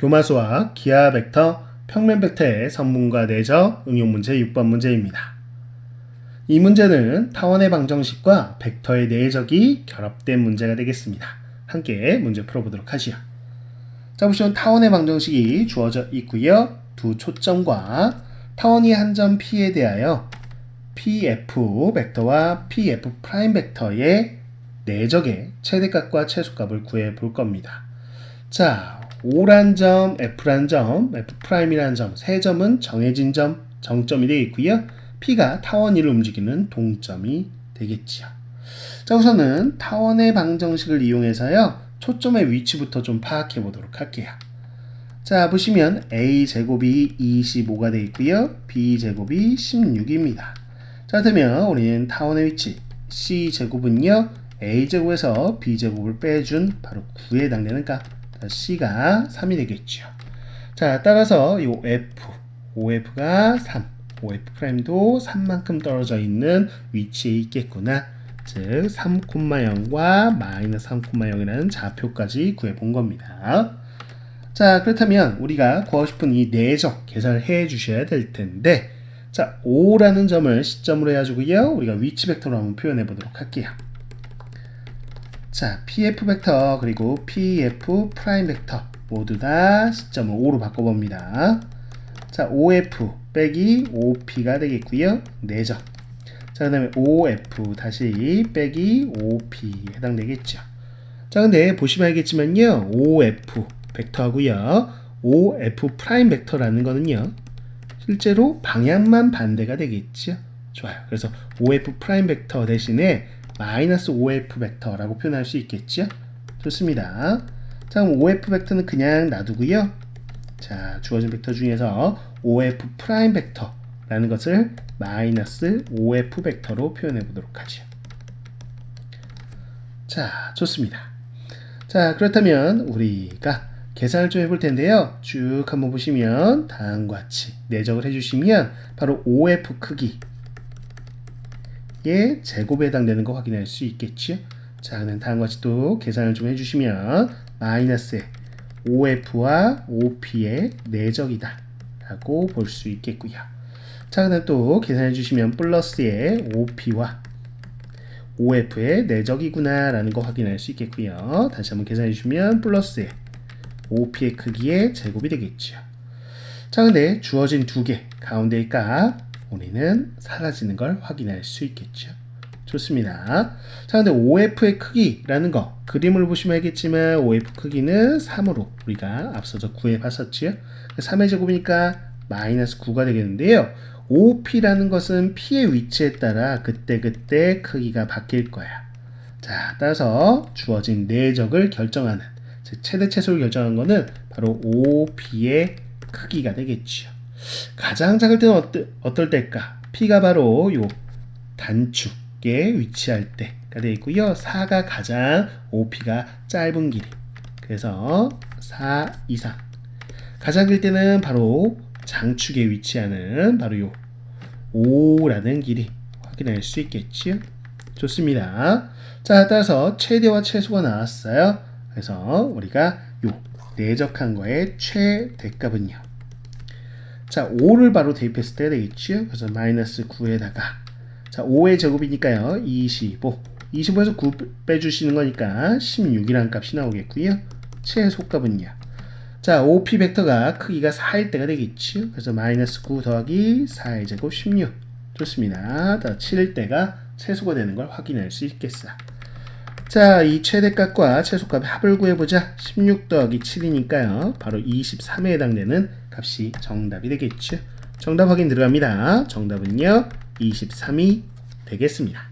교마수와 기하 벡터, 평면 벡터의 선분과 내적 응용 문제 6번 문제입니다. 이 문제는 타원의 방정식과 벡터의 내적이 결합된 문제가 되겠습니다. 함께 문제 풀어보도록 하지요. 자, 보시면 타원의 방정식이 주어져 있고요. 두 초점과 타원이 한 점 P에 대하여 PF 벡터와 PF 프라임 벡터의 내적의 최대값과 최소값을 구해 볼 겁니다. 자, O란 점, F란 점, F 프라임이란 점, 세 점은 정해진 점, 정점이 되겠고요. P가 타원 위를 움직이는 동점이 되겠지요. 자, 우선은 타원의 방정식을 이용해서요. 초점의 위치부터 좀 파악해 보도록 할게요. 자, 보시면 A 제곱이 25가 되어 있고요. B 제곱이 16입니다. 자, 그러면 우리는 타원의 위치 C 제곱은요. A 제곱에서 B 제곱을 빼준 바로 9에 해당되는 값 C가 3이 되겠죠. 자, 따라서 이 F, OF가 3, OF 프라임도 3만큼 떨어져 있는 위치에 있겠구나. 즉 3,0과 마이너스 3,0이라는 좌표까지 구해본 겁니다. 자 그렇다면 우리가 구하고 싶은 이 내적 계산을 해 주셔야 될 텐데 자 5라는 점을 시점으로 해가지고요 우리가 위치 벡터로 한번 표현해 보도록 할게요. 자 PF 벡터 그리고 PF 프라임 벡터 모두 다 시점을 5로 바꿔봅니다. 자 5F 빼기 5P가 되겠고요 내적 자, 그 다음에 OF 다시 빼기 OP 해당되겠죠. 자, 근데 보시면 알겠지만요. OF 벡터하고요. OF 프라임 벡터라는 거는요. 실제로 방향만 반대가 되겠죠. 좋아요. 그래서 OF 프라임 벡터 대신에 마이너스 OF 벡터라고 표현할 수 있겠죠. 좋습니다. 자, 그럼 OF 벡터는 그냥 놔두고요. 자, 주어진 벡터 중에서 OF 프라임 벡터 라는 것을 마이너스 OF 벡터로 표현해 보도록 하죠. 자, 좋습니다. 자, 그렇다면 우리가 계산을 좀 해볼 텐데요. 쭉 한번 보시면 다음과 같이 내적을 해주시면 바로 OF 크기 의 제곱에 해당되는 거 확인할 수 있겠죠. 자, 그럼 다음과 같이 또 계산을 좀 해주시면 마이너스 OF와 OP의 내적이다 라고 볼 수 있겠고요. 자, 그다음 또 계산해 주시면 플러스의 OP와 OF의 내적이구나 라는 거 확인할 수 있겠고요. 다시 한번 계산해 주시면 플러스의 OP의 크기의 제곱이 되겠죠. 자, 근데 주어진 두 개 가운데의 값 우리는 사라지는 걸 확인할 수 있겠죠. 좋습니다. 자, 근데 OF의 크기라는 거 그림을 보시면 알겠지만 OF 크기는 3으로 우리가 앞서서 구해 봤었지요. 3의 제곱이니까 마이너스 9가 되겠는데요. OP라는 것은 P의 위치에 따라 그때그때 크기가 바뀔 거야. 자, 따라서 주어진 내적을 결정하는, 즉, 최대 최소를 결정하는 것은 바로 OP의 크기가 되겠죠. 가장 작을 때는 어떠, 어떨 때일까? P가 바로 요 단축에 위치할 때가 되어 있고요. 4가 가장 OP가 짧은 길이. 그래서 4 이상. 가장 길 때는 바로 장축에 위치하는 바로 요 5라는 길이 확인할 수 있겠지요. 좋습니다. 자, 따라서 최대와 최소가 나왔어요. 그래서 우리가 요 내적한 거의 최대값은요. 자, 5를 바로 대입했을 때 되겠죠. 그래서 마이너스 9에다가 자, 5의 제곱이니까요. 25. 25에서 9 빼주시는 거니까 16이라는 값이 나오겠고요. 최소값은요. 자, OP 벡터가 크기가 4일 때가 되겠죠. 그래서 마이너스 9 더하기 4의 제곱 16. 좋습니다. 더 7일 때가 최소가 되는 걸 확인할 수 있겠어. 자, 이 최대값과 최소값의 합을 구해보자. 16 더하기 7이니까요. 바로 23에 해당되는 값이 정답이 되겠죠. 정답 확인 들어갑니다. 정답은요. 23이 되겠습니다.